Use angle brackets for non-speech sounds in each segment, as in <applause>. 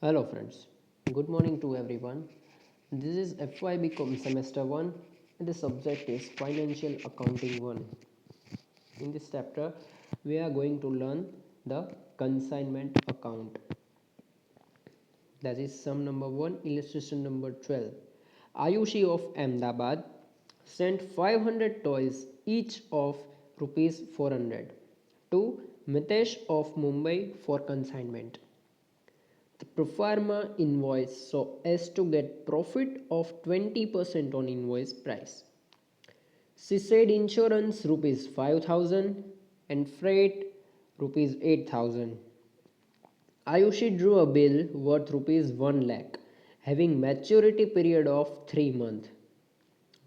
Hello friends, good morning to everyone. This is FYBCom semester 1 and the subject is Financial Accounting 1. In this chapter, we are going to learn the consignment account. That is sum number 1, illustration number 12. Ayushi of Ahmedabad sent 500 toys each of rupees 400 to Mitesh of Mumbai for consignment. Pro invoice so as to get profit of 20% on invoice price. She said insurance rupees 5000 and freight rupees 8000. Ayushi drew a bill worth rupees 1 lakh having maturity period of 3 months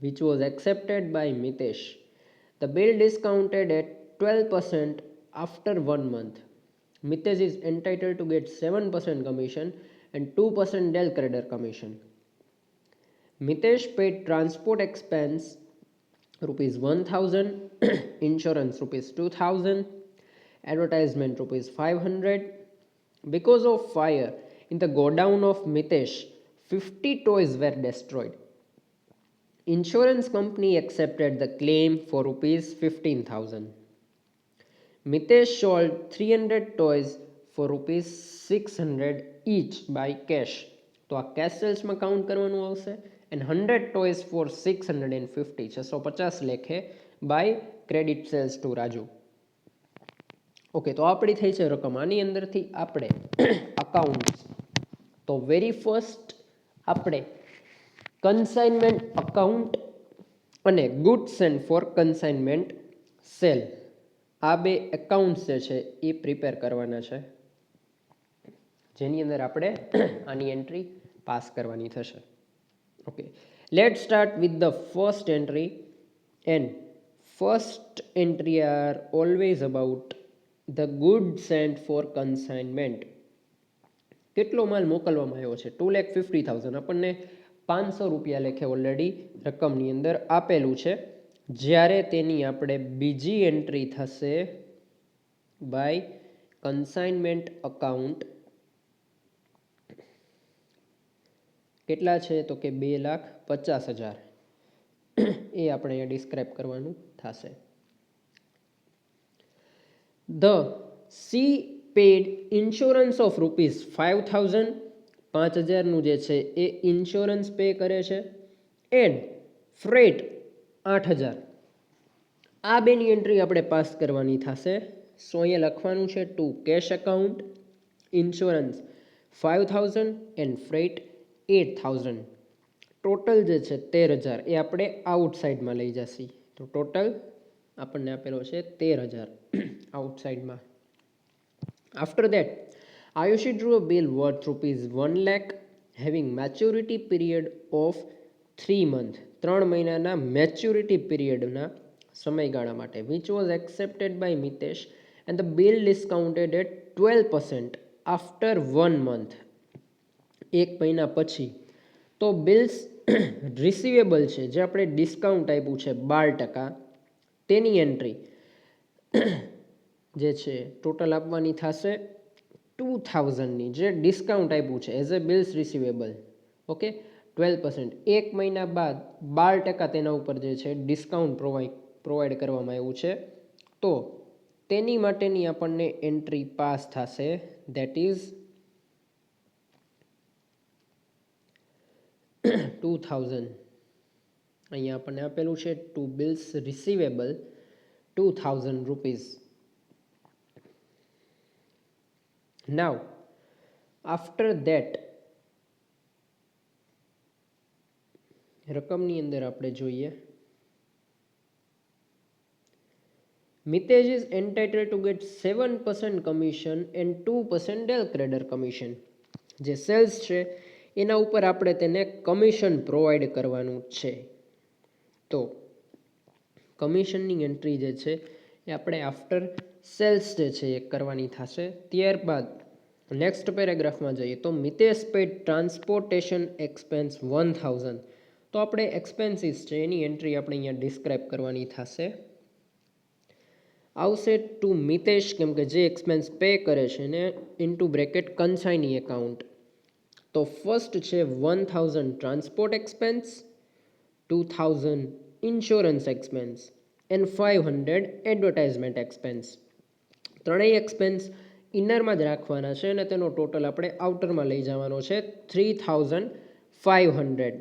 which was accepted by Mitesh. The bill discounted at 12% after 1 month. Mitesh is entitled to get 7% commission and 2% Dell creditor commission. Mitesh paid transport expense rupees 1000, <coughs> insurance rupees 2000, advertisement rupees 500. Because of fire in the godown of Mitesh, 50 toys were destroyed. Insurance company accepted the claim for rupees 15000. Mitesh sold 300 toys for rupees 600 each by cash. તો આ cash સેલ્સમાં count કરવાનું આવશે. And hundred toys four six hundred and fifty છસો પચાસ લેખે by credit sales to Raju. Okay તો આપણી થઈ છે રકમ. આની અંદરથી આપણે <coughs> અકાઉન્ટ તો વેરી ફર્સ્ટ આપણે કન્સાઇનમેન્ટ અકાઉન્ટ અને goods and for consignment sale આ બે એકાઉન્ટ્સ જે છે, એ પ્રિપેર કરવાના છે. જેની અંદર આપણે <clears throat> આની એન્ટ્રી પાસ કરવાની થશે. Okay let start with the first entry and first entry are always about the goods and for consignment કેટલો માલ મોકલવામાં આવ્યો છે? ટુ લેખ ફિફ્ટી થાઉઝન્ડ આપણને પાંચસો રૂપિયા લેખે ઓલરેડી રકમની અંદર આપેલું છે. જ્યારે તેની આપણે બીજી એન્ટ્રી થશે બાય કન્સાઇનમેન્ટ અકાઉન્ટ કેટલા છે તો કે બે લાખ પચાસ હજાર. એ આપણે અહીંયા ડિસ્ક્રાઇબ કરવાનું થશે. The C paid insurance of rupees five thousand, પાંચ હજારનું જે છે એ ઇન્સ્યોરન્સ પે કરે છે. એન્ડ ફ્રેટ આઠ હજાર. આ બેની એન્ટ્રી આપણે પાસ કરવાની થશે. સો અહીંયા લખવાનું છે to cash account insurance five thousand and freight eight thousand total જે છે તેર હજાર. એ આપણે આઉટસાઇડમાં લઈ જશી. તો ટોટલ આપણને આપેલો છે તેર હજાર આઉટસાઇડમાં after that Ayushi drew a bill worth rupees one lakh having maturity period of three month ત્રણ મહિનાના મેચ્યુરિટી પીરિયડના સમયગાળા માટે which was accepted by Mitesh and the bill discounted at twelve percent after one month એક મહિના પછી, તો bills receivable <coughs> છે, જે આપણે ડિસ્કાઉન્ટ આપ્યું છે બાર ટકા, તેની એન્ટ્રી <coughs> જે છે ટોટલ આપવાની થશે ટુ થાઉઝન્ડની જે ડિસ્કાઉન્ટ આપ્યું છે as a bills receivable okay twelve percent એક મહિના બાદ બાર ટકા તેના ઉપર જે છે ડિસ્કાઉન્ટ પ્રોવાઈડ પ્રોવાઈડ કરવામાં આવ્યું છે. તો તેની માટેની આપણને એન્ટ્રી પાસ થશે. દેટ ઇઝ ટુ થાઉઝન્ડ અહીંયા આપણને આપેલું છે to bills receivable two thousand rupees now after that રકમની અંદર આપણે જોઈએ. Mitesh is entitle to get seven percent commission and two percent del credere commission જે સેલ્સ છે, એના ઉપર આપણે તેને કમિશન પ્રોવાઈડ કરવાનું છે. તો કમિશનની એન્ટ્રી જે છે, એ આપણે આફ્ટર સેલ્સ જે છે, એ કરવાની થશે. ત્યારબાદ નેક્સ્ટ પેરેગ્રાફમાં જઈએ તો Mitesh paid transportation expense one thousand તો આપણે એક્સપેન્સીસ છે, એની એન્ટ્રી આપણે અહીંયા ડિસ્ક્રાઇબ કરવાની થશે. આવશે ટુ મિતેશ, કેમ કે જે એક્સપેન્સ પે કરે છે ને ઇન્ટુ બ્રેકેટ કન્સાઇની એકાઉન્ટ તો ફર્સ્ટ છે one thousand transport expense two thousand insurance expense and five hundred advertisement expense ત્રણેય એક્સપેન્સ ઇનરમાં જ રાખવાના છે અને તેનો ટોટલ આપણે આઉટરમાં લઈ જવાનો છે થ્રી થાઉઝન્ડ ફાઇવ હંડ્રેડ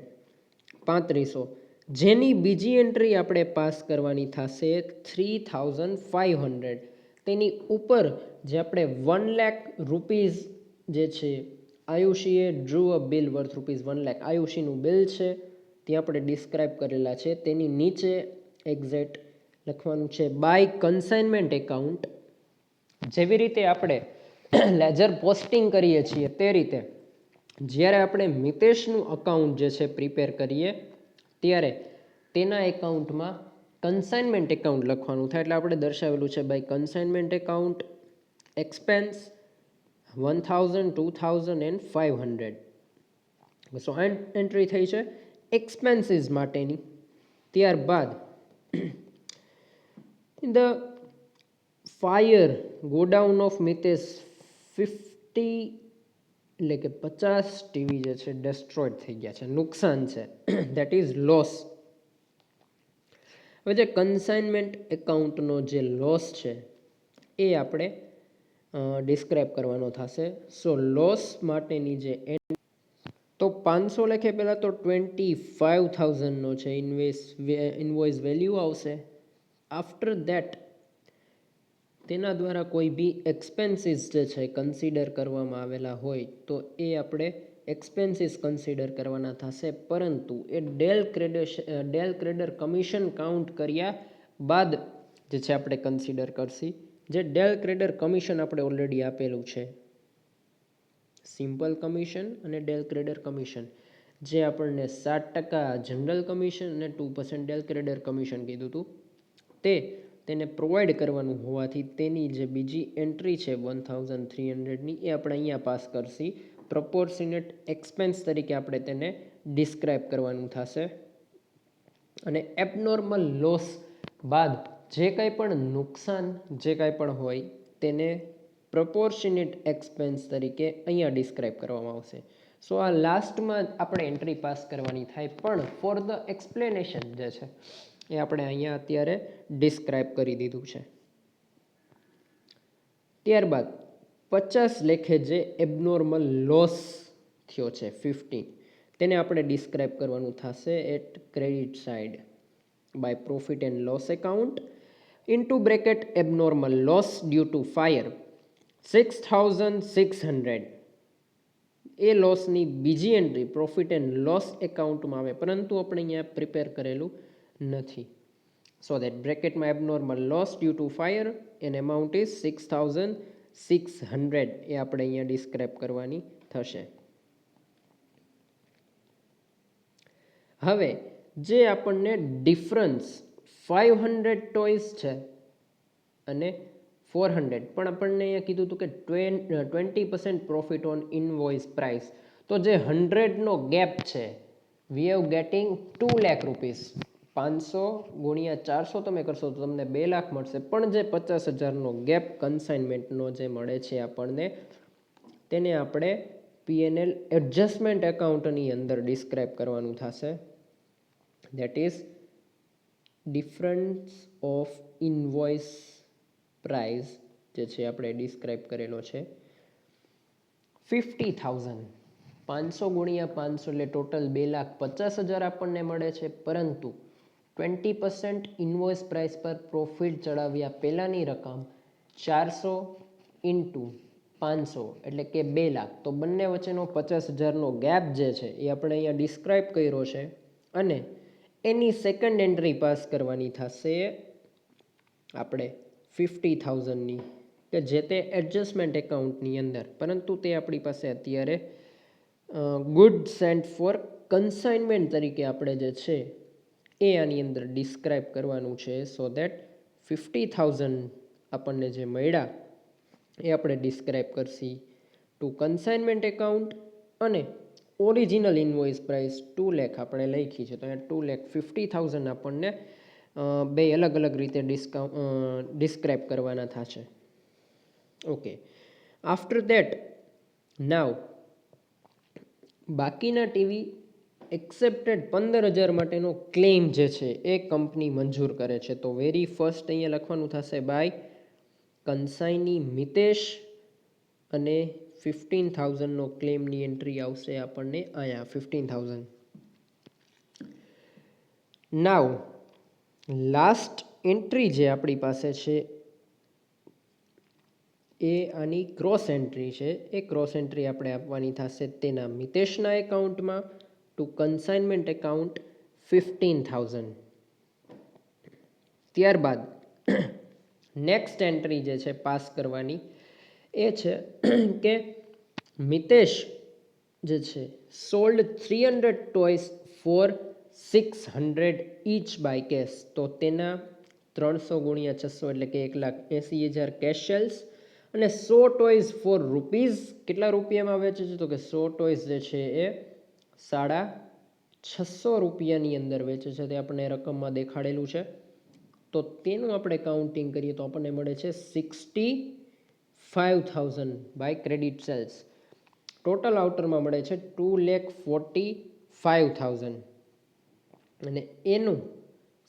પાંત્રીસો. જેની બીજી એન્ટ્રી આપણે પાસ કરવાની થશે થ્રી થાઉઝન્ડ ફાઇવ હંડ્રેડ. તેની ઉપર જે આપણે વન લેખ રૂપીઝ જે છે, આયુષીએ drew a bill worth rupees one lakh. આયુષીનું bill છે તે આપણે ડિસ્ક્રાઇબ કરેલા છે. તેની નીચે એક્ઝેક્ટ લખવાનું છે બાય કન્સાઇનમેન્ટ એકાઉન્ટ જેવી રીતે આપણે લેજર પોસ્ટિંગ કરીએ છીએ, તે રીતે જ્યારે આપણે મિતેશનું અકાઉન્ટ જે છે પ્રિપેર કરીએ, ત્યારે તેના એકાઉન્ટમાં કન્સાઇનમેન્ટ એકાઉન્ટ લખવાનું થાય. એટલે આપણે દર્શાવેલું છે by consignment account expense one thousand two thousand and five hundred so entry થઈ છે એક્સપેન્સીસ માટેની. ત્યારબાદ in the fire godown of Mitesh fifty એટલે કે પચાસ ટીવી જે છે ડેસ્ટ્રોઈડ થઈ ગયા છે. નુકસાન છે. દેટ ઇઝ લોસ હવે જે કન્સાઇનમેન્ટ એકાઉન્ટનો જે લોસ છે, એ આપણે ડિસ્ક્રાઇબ કરવાનો થશે. સો લોસ માટેની જે તો પાંચસો લેખે પહેલાં તો ટ્વેન્ટી ફાઇવ થાઉઝન્ડનો છે ઇન્વેસ ઇન્વોઇસ વેલ્યુ આવશે. આફ્ટર દેટ તેના દ્વારા કોઈ બી એક્સપેન્સીસ જે છે કન્સિડર કરવામાં આવેલા હોય, તો એ આપણે એક્સપેન્સીસ કન્સિડર કરવાના થશે. પરંતુ એ del credere del credere commission count કર્યા બાદ જે છે, આપણે કન્સિડર કરશી. જે ડેલ ક્રેડર કમિશન આપણે ઓલરેડી આપેલું છે. સિમ્પલ કમિશન અને ડેલ ક્રેડર કમિશન જે આપણને સાત ટકા જનરલ કમિશન અને two percent del credere commission કીધું હતું તે તેને પ્રોવાઈડ કરવાનું હોવાથી તેની જે બીજી એન્ટ્રી છે વન થાઉઝન્ડ થ્રી હંડ્રેડની એ આપણે અહીંયા પાસ કરશી. પ્રપોર્શિનેટ એક્સપેન્સ તરીકે આપણે તેને ડિસ્ક્રાઇબ કરવાનું થશે. અને એબનોર્મલ લોસ બાદ જે કાંઈ પણ નુકસાન જે કાંઈ પણ હોય, તેને પ્રપોર્શિનેટ એક્સપેન્સ તરીકે અહીંયા ડિસ્ક્રાઇબ કરવામાં આવશે. સો આ લાસ્ટમાં આપણે એન્ટ્રી પાસ કરવાની થાય, પણ ફોર ધ એક્સપ્લેનેશન જે છે એ આપણે અહીંયા અત્યારે ડિસ્ક્રાઇબ કરી દીધું છે. ત્યારબાદ પચાસ લેખે જે એબનોર્મલ લોસ થયો છે ફિફ્ટી તેને આપણે ડિસ્ક્રાઇબ કરવાનું થશે at credit side by profit and loss account into bracket abnormal loss due to fire six thousand six hundred એ લોસની બીજી એન્ટ્રી પ્રોફિટ એન્ડ લોસ એકાઉન્ટમાં આવે. પરંતુ આપણે અહીંયા પ્રિપેર કરેલું નથી. So that બ્રેકેટમાં abnormal loss due to fire an amount is six thousand six hundred એ આપણે અહીંયા ડિસ્ક્રાઇબ કરવાની થશે. હવે, જે આપણને ડિફરન્સ ફાઇવ હંડ્રેડ ટોઈસ છે અને ફોર હંડ્રેડ પણ આપણને અહીંયા કીધું હતું કે twenty twenty percent profit on invoice price તો જે હંડ્રેડનો ગેપ છે we have getting to lakh rupees પાંચસો ગુણ્યા ચારસો તમે કરશો તો તમને બે લાખ મળશે. પણ જે પચાસ હજારનો ગેપ કન્સાઇનમેન્ટનો જે મળે છે આપણને, તેને આપણે પીએનએલ એડજસ્ટમેન્ટ એકાઉન્ટની અંદર ડિસ્ક્રાઇબ કરવાનું થશે. That is difference of invoice price જે છે આપણે ડિસ્ક્રાઇબ કરેલો છે. ફિફ્ટી થાઉઝન્ડ પાંચસો ગુણ્યા પાંચસો એટલે ટોટલ બે લાખ પચાસ હજાર આપણને મળે છે. પરંતુ ટ્વેન્ટી પર્સન્ટ ઇન્વોઇસ પ્રાઇસ પર પ્રોફિટ ચડાવ્યા પહેલાંની રકમ ચારસો ઇન્ટુ પાંચસો, એટલે કે બે લાખ. તો બંને વચ્ચેનો પચાસ હજારનો ગેપ જે છે એ આપણે અહીંયા ડિસ્ક્રાઇબ કર્યો છે અને એની સેકન્ડ એન્ટ્રી પાસ કરવાની થશે આપણે ફિફ્ટી થાઉઝન્ડની કે જે તે એડજસ્ટમેન્ટ એકાઉન્ટની અંદર. પરંતુ તે આપણી પાસે અત્યારે ગુડ સેન્ટ ફોર કન્સાઇનમેન્ટ તરીકે આપણે જે છે એ આની અંદર ડિસ્ક્રાઇબ કરવાનું છે સો દેટ ફિફ્ટી થાઉઝન્ડ આપણને જે મળ્યા, એ આપણે ડિસ્ક્રાઇબ કરશી ટુ કન્સાઇનમેન્ટ એકાઉન્ટ અને ઓરિજિનલ ઇનવોઇસ પ્રાઇસ ટુ લેખ આપણે લખી છે. તો અહીંયા ટુ લેખ ફિફ્ટી થાઉઝન્ડ આપણને બે અલગ અલગ રીતે ડિસ્કાઉન્ટ ડિસ્ક્રાઇબ કરવાના થશે. ઓકે આફ્ટર દેટ નાવ બાકીના ટીવી એક્સેપ્ટેડ પંદર હજાર માટેનો ક્લેમ જે છે એ કંપની મંજૂર કરે છે. તો વેરી ફર્સ્ટ અહીંયા લખવાનું થશે બાય કંસાઈની મિતેશ અને ફિફ્ટીન થાઉઝન્ડનો ક્લેમની એન્ટ્રી આવશે આપણને અહીંયા fifteen thousand now last entry જે આપણી પાસે છે એ આની ક્રોસ એન્ટ્રી છે. એ ક્રોસ એન્ટ્રી આપણે આપવાની થશે તેના મિતેશના એકાઉન્ટમાં to consignment account fifteen thousand ત્યારબાદ <clears throat> નેક્સ્ટ એન્ટ્રી જે છે પાસ કરવાની, એ છે <clears throat> કે મિતેશ જે છે sold three hundred toys for six hundred each by cash તો તેના ત્રણસો ગુણ્યા છસો એટલે કે એક લાખ એંસી હજાર કેશ સેલ્સ અને સો ટોયઝ ફોર રૂપીઝ કેટલા રૂપિયામાં વેચે છે? તો કે સો ટોયઝ જે છે એ સાડા છસો રૂપિયાની અંદર વેચે છે. તે આપણને રકમમાં દેખાડેલું છે. તો તેનું આપણે કાઉન્ટિંગ કરીએ તો આપણને મળે છે sixty five thousand by credit sales total આઉટરમાં મળે છે ટુ લેખ ફોર્ટી ફાઇવ થાઉઝન્ડ અને એનું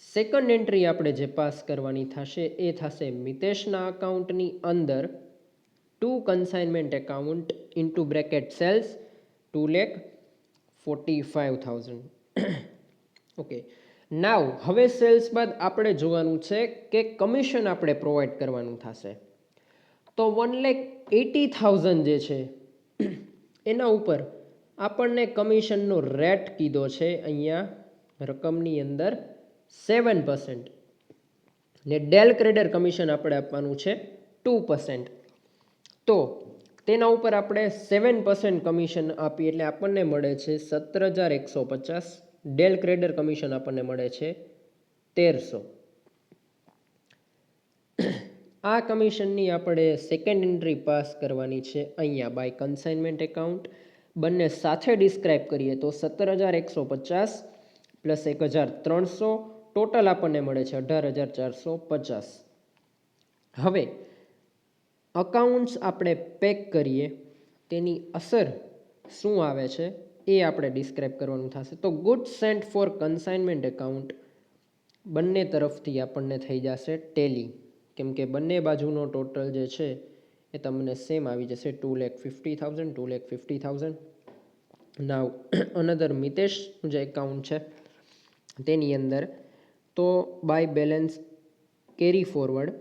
સેકન્ડ એન્ટ્રી આપણે જે પાસ કરવાની થશે, એ થશે મિતેશના અકાઉન્ટની અંદર to consignment account into bracket sales to લેખ forty five thousand okay now હવે સેલ્સ બાદ આપણે જોવાનું છે કે કમિશન આપણે પ્રોવાઈડ કરવાનું થશે. તો વન લેખ એટી થાઉઝન્ડ જે છે, એના ઉપર આપણને કમિશનનો રેટ કીધો છે અહીંયા રકમની અંદર સેવન પર્સન્ટ ને ડેલ ક્રેડર કમિશન આપણે આપવાનું છે ટુ પર્સન્ટ તો તેના ઉપર આપણે સેવન પર્સન્ટ કમિશન આપીએ એટલે આપણને મળે છે સત્તર હજાર એકસો પચાસ. ડેલ ક્રેડર કમિશન આપણને મળે છે તેરસો. આ કમિશનની આપણે સેકન્ડ એન્ટ્રી પાસ કરવાની છે અહીંયા બાય કન્સાઇનમેન્ટ એકાઉન્ટ બંને સાથે ડિસ્ક્રાઇબ કરીએ તો સત્તર હજાર એકસો પચાસ પ્લસ એક હજાર ત્રણસો. ટોટલ આપણને મળે છે અઢાર હજાર ચારસો પચાસ. હવે અકાઉન્ટ્સ આપણે પેક કરીએ, તેની અસર શું આવે છે એ આપણે ડિસ્ક્રાઇબ કરવાનું થશે. તો good sent for consignment account બંને તરફથી આપણને થઈ જશે ટેલી કેમ કે બંને બાજુનો ટોટલ જે છે એ તમને સેમ આવી જશે ટુ લેખ ફિફ્ટી થાઉઝન્ડ ટુ લેખ ફિફ્ટી થાઉઝન્ડ નાવ અનધર મિતેશનું જે એકાઉન્ટ છે, તેની અંદર તો by balance carry forward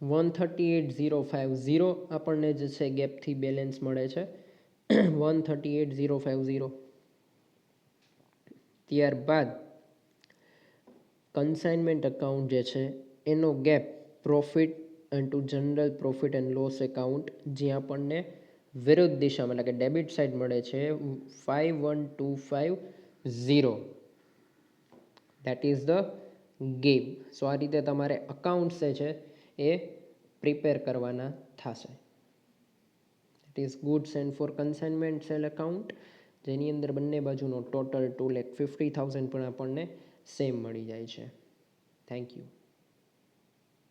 one thirty eight zero five zero આપણને જે છે ગેપથી બેલેન્સ મળે છે. One thirty eight zero five zero ત્યારબાદ કન્સાઇનમેન્ટ અકાઉન્ટ જે છે, એનો gap profit and to general profit and loss account જ્યાં આપણને વિરુદ્ધ દિશામાં એટલે કે ડેબિટ સાઇડ મળે છે five one two five zero that is the gain so આ રીતે તમારે અકાઉન્ટ્સ જે છે એ પ્રિપેર કરવાના થશે. It is goods and for consignment sale account જેની અંદર બંને બાજુનો ટોટલ ટુ લેખ ફિફ્ટી થાઉઝન્ડ પણ આપણને સેમ મળી જાય છે. Thank you